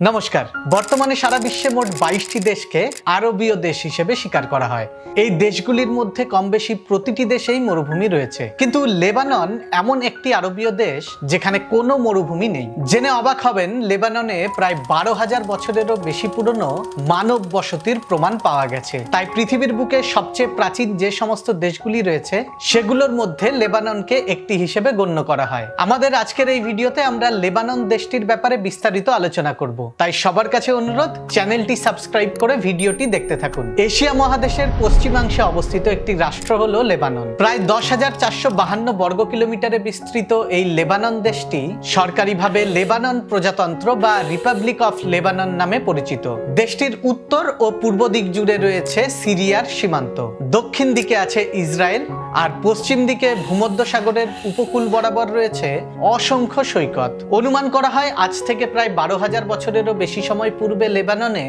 নমস্কার। বর্তমানে সারা বিশ্বে মোট বাইশটি দেশকে আরবীয় দেশ হিসেবে স্বীকার করা হয়। এই দেশগুলির মধ্যে কম বেশি প্রতিটি দেশেই মরুভূমি রয়েছে। কিন্তু লেবানন এমন একটি আরবীয় দেশ যেখানে কোনো মরুভূমি নেই। জেনে অবাক হবেন, লেবাননে প্রায় বারো হাজার বছরেরও বেশি পুরনো মানব বসতির প্রমাণ পাওয়া গেছে। তাই পৃথিবীর বুকে সবচেয়ে প্রাচীন যে সমস্ত দেশগুলি রয়েছে, সেগুলোর মধ্যে লেবাননকে একটি হিসেবে গণ্য করা হয়। আমাদের আজকের এই ভিডিওতে আমরা লেবানন দেশটির ব্যাপারে বিস্তারিত আলোচনা করব। তাই সবার কাছে অনুরোধ, চ্যানেলটি সাবস্ক্রাইব করে ভিডিওটি দেখতে থাকুন। এশিয়া মহাদেশের পশ্চিমাংশে অবস্থিত একটি রাষ্ট্র হল লেবানন। প্রায় দশ হাজার চারশো বাহান্ন বর্গ কিলোমিটারে বিস্তৃত এই লেবানন দেশটি সরকারিভাবে লেবানন প্রজাতন্ত্র বা রিপাবলিক অফ লেবানন নামে পরিচিত। দেশটির উত্তর ও পূর্ব দিক জুড়ে রয়েছে সিরিয়ার সীমান্ত। দক্ষিণ দিকে আছে ইসরায়েল আর পশ্চিম দিকে ভূমধ্য সাগরের উপকূল বরাবর রয়েছে অসংখ্য সৈকত। অনুমান করা হয় আজ থেকে প্রায় বারো হাজার বছরেরও বেশি সময় পূর্বে লেবাননে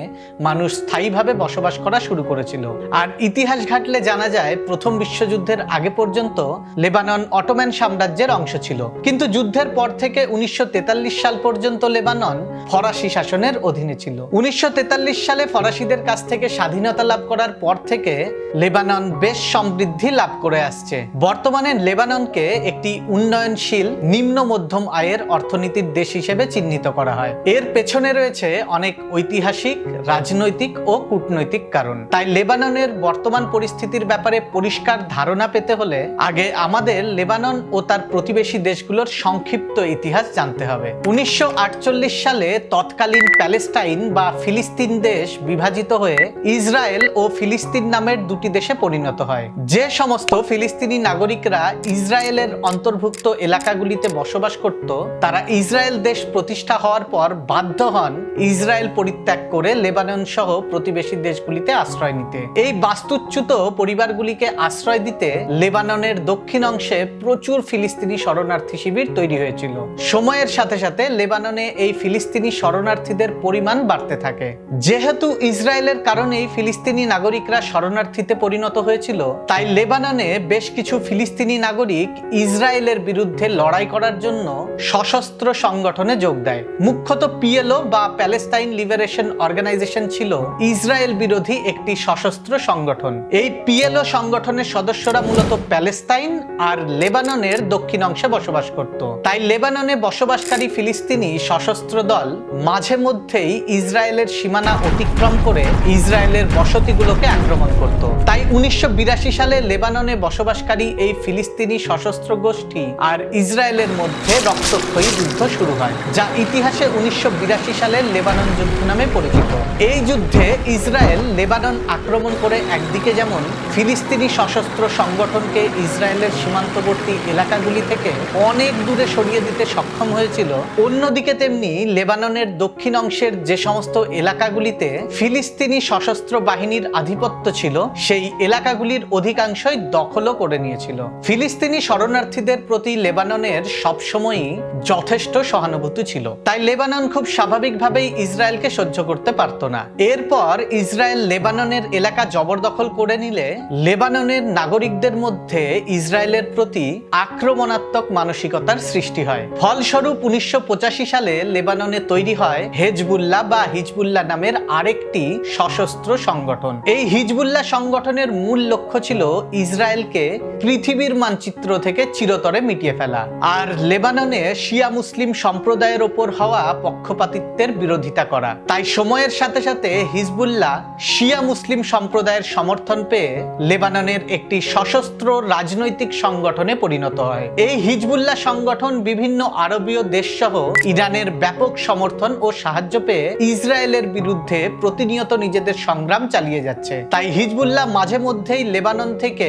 মানুষ স্থায়ীভাবে বসবাস করা শুরু করেছিল। আর ইতিহাস ঘাটলে জানা যায়, প্রথম বিশ্বযুদ্ধের আগে পর্যন্ত লেবানন অটোম্যান সাম্রাজ্যের অংশ ছিল। কিন্তু যুদ্ধের পর থেকে উনিশশো তেতাল্লিশ সাল পর্যন্ত লেবানন ফরাসি শাসনের অধীনে ছিল। উনিশশো তেতাল্লিশ সালে ফরাসিদের কাছ থেকে স্বাধীনতা লাভ করার পর থেকে লেবানন বেশ সমৃদ্ধি লাভ করে আসছে বর্তমানে লেবাননকে একটি উন্নয়নশীল, নিম্ন মধ্যম আয়ের অর্থনীতির দেশ হিসেবে চিহ্নিত করা হয়। এর পেছনে রয়েছে অনেক ঐতিহাসিক, রাজনৈতিক ও কূটনৈতিক কারণ। তাই লেবাননের বর্তমান পরিস্থিতির ব্যাপারে পরিষ্কার ধারণা পেতে হলে আগে আমাদের লেবানন ও তার প্রতিবেশী দেশগুলোর সংক্ষিপ্ত ইতিহাস জানতে হবে। উনিশশো আটচল্লিশ সালে তৎকালীন প্যালেস্টাইন বা ফিলিস্তিন দেশ বিভাজিত হয়ে ইসরায়েল ও ফিলিস্তিন নামের দুটি দেশে পরিণত হয়। যে সমস্ত ফিলিস্তিনি নাগরিকরা ইসরায়েলের অন্তর্ভুক্ত এলাকাগুলিতে বসবাস করত, তারা ইসরায়েল দেশ প্রতিষ্ঠা হওয়ার পর বাধ্য হন ইসরায়েল পরিত্যাগ করে লেবানন সহ প্রতিবেশী দেশগুলিতে আশ্রয় নিতে। এই বাস্তুচ্যুত পরিবারগুলিকে আশ্রয় দিতে লেবাননের দক্ষিণ অংশে প্রচুর ফিলিস্তিনি শরণার্থী শিবির তৈরি হয়েছিল। সময়ের সাথে সাথে লেবাননে এই ফিলিস্তিনি শরণার্থীদের পরিমাণ বাড়তে থাকে। যেহেতু ইসরায়েলের কারণেই ফিলিস্তিনি নাগরিকরা শরণার্থীতে পরিণত হয়েছিল, তাই লেবাননে বেশ কিছু ফিলিস্তিনি নাগরিক ইসরায়েলের বিরুদ্ধে লড়াই করার জন্য সশস্ত্র সংগঠনে যোগ দেয়। মুখ্যত পিএলও বা প্যালেস্তাইন লিবারেশন অর্গানাইজেশন ছিল ইসরায়েল বিরোধী একটি সশস্ত্র সংগঠন। এই পিএলও সংগঠনের সদস্যরা মূলত প্যালেস্তাইন আর লেবাননের দক্ষিণ অংশে বসবাস করত। তাই লেবাননে বসবাসকারী ফিলিস্তিনি সশস্ত্র দল মাঝে মধ্যেই ইসরায়েলের সীমানা অতিক্রম করে ইসরায়েলের বসতিগুলোকে আক্রমণ করত। তাই উনিশশো বিরাশি সালে লেবাননে বসবাসকারী এই ফিলিস্তিনি সশস্ত্র গোষ্ঠী আর ইসরায়েলের মধ্যে রক্তক্ষয়ী যুদ্ধ শুরু হয়, যা ইতিহাসে উনিশশো সালের লেবানন যুদ্ধ নামে পরিচিত। এই যুদ্ধে ইসরায়েল লেবানন আক্রমণ করে একদিকে যেমন ফিলিস্তিনি সশস্ত্র সংগঠনকে ইসরায়েলের সীমান্তবর্তী এলাকাগুলি থেকে অনেক দূরে সরিয়ে দিতে সক্ষম হয়েছিল, অন্যদিকে তেমনি লেবাননের দক্ষিণ অংশের যে সমস্ত এলাকাগুলিতে ফিলিস্তিনি সশস্ত্র বাহিনীর আধিপত্য ছিল, সেই এলাকাগুলির অধিকাংশই দখলও করে নিয়েছিল। ফিলিস্তিনি শরণার্থীদের প্রতি লেবাননের সবসময়ই যথেষ্ট সহানুভূতি ছিল। তাই লেবানন খুব স্বাভাবিকভাবেই ইসরায়েলকে সহ্য করতে পারত না। এরপর ইসরায়েল লেবাননের এলাকা জবরদখল করে নিলে লেবাননের নাগরিকদের মধ্যে ইসরায়েলের প্রতি আক্রমণাত্মক মানসিকতার সৃষ্টি হয়। ফলস্বরূপ উনিশশো পঁচাশি সালে লেবাননে তৈরি হয় হেজবুল্লাহ বা হিজবুল্লাহ নামের আরেকটি সশস্ত্র সংগঠন। এই হিজবুল্লাহ সংগঠনের মূল লক্ষ্য ছিল ইসরায়েলকে পৃথিবীর মানচিত্র থেকে চিরতরে মিটিয়ে ফেলা। আর লেবাননে শিয়া মুসলিম সম্প্রদায়ের ওপর হওয়া পক্ষপাতিত্বের বিরোধিতা করা। তাই সময়ের সাথে সাথে হিজবুল্লাহ শিয়া মুসলিম সম্প্রদায়ের সমর্থন পেয়ে লেবাননের একটি সশস্ত্র রাজনৈতিক সংগঠনে পরিণত হয়। এই হিজবুল্লাহ সংগঠন বিভিন্ন আরবীয় দেশসহ ইরানের ব্যাপক সমর্থন ও সাহায্য পেয়ে ইসরায়েলের বিরুদ্ধে প্রতিনিয়ত নিজেদের সংগ্রাম চালিয়ে যাচ্ছে। তাই হিজবুল্লাহ মাঝে মধ্যেই লেবানন থেকে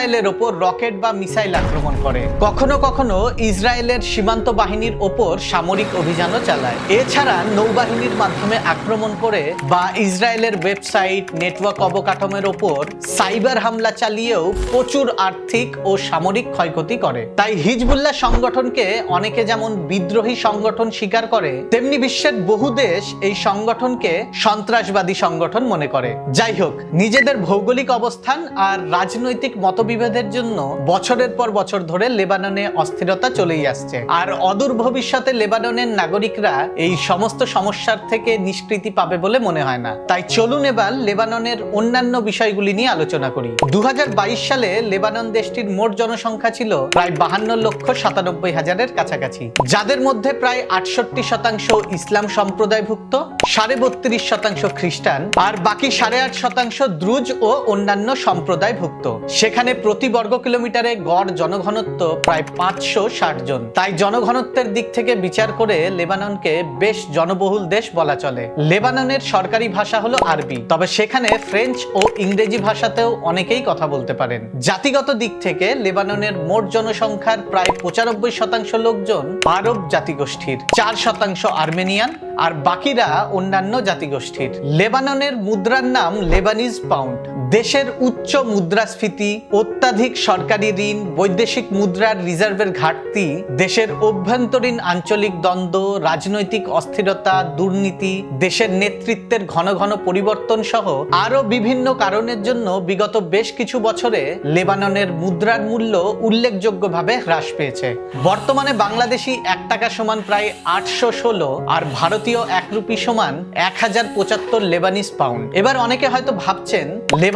ইসরায়েলের ওপর রকেট বা মিসাইল আক্রমণ করে। কখনো কখনো ইসরায়েলের সীমান্ত বাহিনীর ওপর সামরিক অভিযানও চালায়। এছাড়া নৌবাহিনীর মাধ্যমে আক্রমণ করে বা ইসরায়েলের ওয়েবসাইট, নেটওয়ার্ক অবকাঠামোর ওপর সাইবার হামলা চালিয়েও প্রচুর আর্থিক ও সামরিক ক্ষয়ক্ষতি করে। তাই হিজবুল্লাহ সংগঠনকে অনেকে যেমন বিদ্রোহী সংগঠন স্বীকার করে, তেমনি বিশ্বের বহু দেশ এই সংগঠনকে সন্ত্রাসবাদী সংগঠন মনে করে। যাই হোক, নিজেদের ভৌগোলিক অবস্থান আর রাজনৈতিক মতবিরোধ বিভেদের জন্য বছরের পর বছর ধরে লেবাননে অস্থিরতা চলেই আসছে। আর অদূর ভবিষ্যতে লেবাননের নাগরিকরা এই সমস্ত সমস্যার থেকে নিষ্কৃতি পাবে বলে মনে হয় না। তাই চলুন এবার লেবাননের অন্যান্য বিষয়গুলি নিয়ে আলোচনা করি। দু হাজার বাইশ সালে লেবানন দেশটির মোট জনসংখ্যা ছিল প্রায় বাহান্ন লক্ষ সাতানব্বই হাজারের কাছাকাছি, যাদের মধ্যে প্রায় আটষট্টি শতাংশ ইসলাম সম্প্রদায়ভুক্ত। সাড়ে বত্রিশ শতাংশ খ্রিস্টান আর বাকি সাড়ে আট শতাংশ দ্রুজ ও অন্যান্য সম্প্রদায়ভুক্ত। সেখানে প্রতি বর্গ কিলোমিটারে গড় জনঘনত্ব প্রায় পাঁচশো ষাট জন। তাই জনঘনত্বের দিক থেকে বিচার করে লেবাননকে বেশ জনবহুল দেশ বলা চলে। লেবাননের সরকারি ভাষা হলো আরবি। তবে সেখানে ফ্রেঞ্চ ও ইংরেজি ভাষাতেও অনেকেই কথা বলতে পারেন। জাতিগত দিক থেকে লেবাননের মোট জনসংখ্যার প্রায় পঁচানব্বই শতাংশ লোকজন আরব জাতিগোষ্ঠীর। চার শতাংশ আর্মেনিয়ান আর বাকিরা অন্যান্য জাতিগোষ্ঠীর। লেবাননের মুদ্রার নাম লেবানিজ পাউন্ড। দেশের উচ্চ মুদ্রাস্ফীতি, অত্যাধিক সরকারি ঋণ, বৈদেশিক মুদ্রার রিজার্ভের ঘাটতি, দেশের অভ্যন্তরীণ আঞ্চলিক দ্বন্দ্ব, রাজনৈতিক অস্থিরতা, দুর্নীতি, দেশের নেতৃত্বের ঘন ঘন পরিবর্তন সহ আরও বিভিন্ন কারণের জন্য বিগত বেশ কিছু বছরে লেবাননের মুদ্রার মূল্য উল্লেখযোগ্যভাবে হ্রাস পেয়েছে। বর্তমানে বাংলাদেশি এক টাকা সমান প্রায় আটশো ষোলো আর ভারতীয় এক রুপি সমান এক হাজার পঁচাত্তর লেবানিস পাউন্ড। এবার অনেকে হয়তো ভাবছেন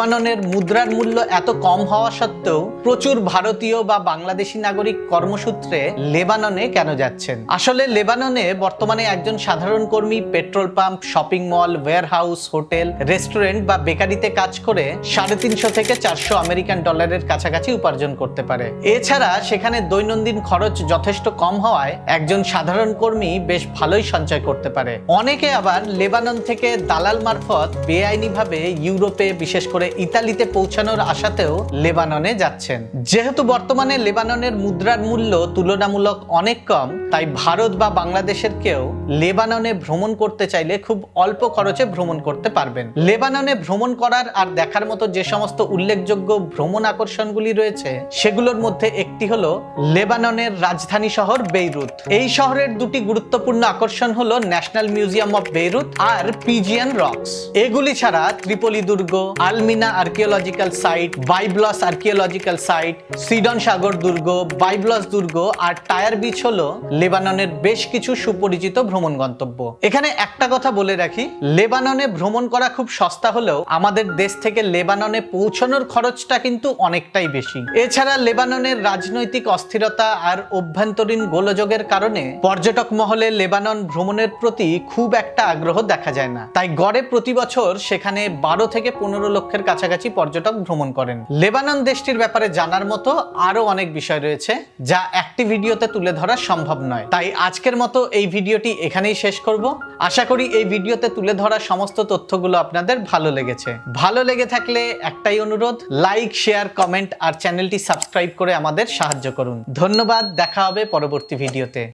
লেবাননের মুদ্রার মূল্য এত কম হওয়া সত্ত্বেও প্রচুর ভারতীয় বা বাংলাদেশি নাগরিক কর্মসূত্রে লেবাননে কেন যাচ্ছেন? আসলে লেবাননে বর্তমানে একজন সাধারণ কর্মী, petrol pump, shopping mall warehouse hotel, restaurant বা বেকারিতে কাজ করে সাড়ে তিনশো থেকে চারশো আমেরিকান ডলারের কাছাকাছি উপার্জন করতে পারে। এছাড়া সেখানে দৈনন্দিন খরচ যথেষ্ট কম হওয়ায় একজন সাধারণ কর্মী বেশ ভালোই সঞ্চয় করতে পারে। অনেকে আবার লেবানন থেকে দালাল মারফত বেআইনিভাবে ইউরোপে বিশেষ করে ইতালিতে পৌঁছানোর আশাতেও লেবাননে যাচ্ছেন। যেহেতু বর্তমানে লেবাননের মুদ্রার মূল্য তুলনামূলক অনেক কম, তাই ভারত বা বাংলাদেশের কেউ লেবাননে ভ্রমণ করতে চাইলে খুব অল্প খরচে ভ্রমণ করতে পারবেন। লেবাননে ভ্রমণ করার আর দেখার মতো যে সমস্ত উল্লেখযোগ্য ভ্রমণ আকর্ষণগুলি রয়েছে, সেগুলোর মধ্যে একটি হলো লেবাননের রাজধানী শহর বেইরুত। এই শহরের দুটি গুরুত্বপূর্ণ আকর্ষণ হলো ন্যাশনাল মিউজিয়াম অফ বেইরুত আর পিজিয়ান রক্স। এগুলি ছাড়া ত্রিপলি দুর্গ, Al Mina archaeological site Byblos archaeological site Sidon সাগর দুর্গ বাইব্লস দুর্গ আর টায়ার বিচ হলো লেবাননের বেশ কিছু সুপরিচিত ভ্রমণ গন্তব্য। এখানে একটা কথা বলে রাখি, লেবাননে ভ্রমণ করা খুব সস্তা হলেও আমাদের দেশ থেকে লেবাননে পৌঁছানোর খরচটা কিন্তু অনেকটাই বেশি। এছাড়া লেবাননের রাজনৈতিক অস্থিরতা আর অভ্যন্তরীণ গোলযোগের কারণে পর্যটক মহলে লেবানন ভ্রমণের প্রতি খুব একটা আগ্রহ দেখা যায় না। তাই গড়ে প্রতি বছর সেখানে বারো থেকে পনেরো লক্ষের কাছাকাছি পর্যটক ভ্রমণ করেন। লেবানন দেশটির ব্যাপারে জানার মতো আরও অনেক বিষয় রয়েছে যা একটি ভিডিওতে তুলে ধরা সম্ভব নয়। তাই আজকের মতো এই ভিডিওটি এখানেই শেষ করব। আশা করি এই ভিডিওতে তুলে ধরা সমস্ত তথ্যগুলো আপনাদের ভালো লেগেছে। ভালো লেগে থাকলে একটাই অনুরোধ, লাইক, শেয়ার, কমেন্ট আর চ্যানেলটি সাবস্ক্রাইব করে আমাদের সাহায্য করুন। ধন্যবাদ, দেখা হবে পরবর্তী ভিডিওতে।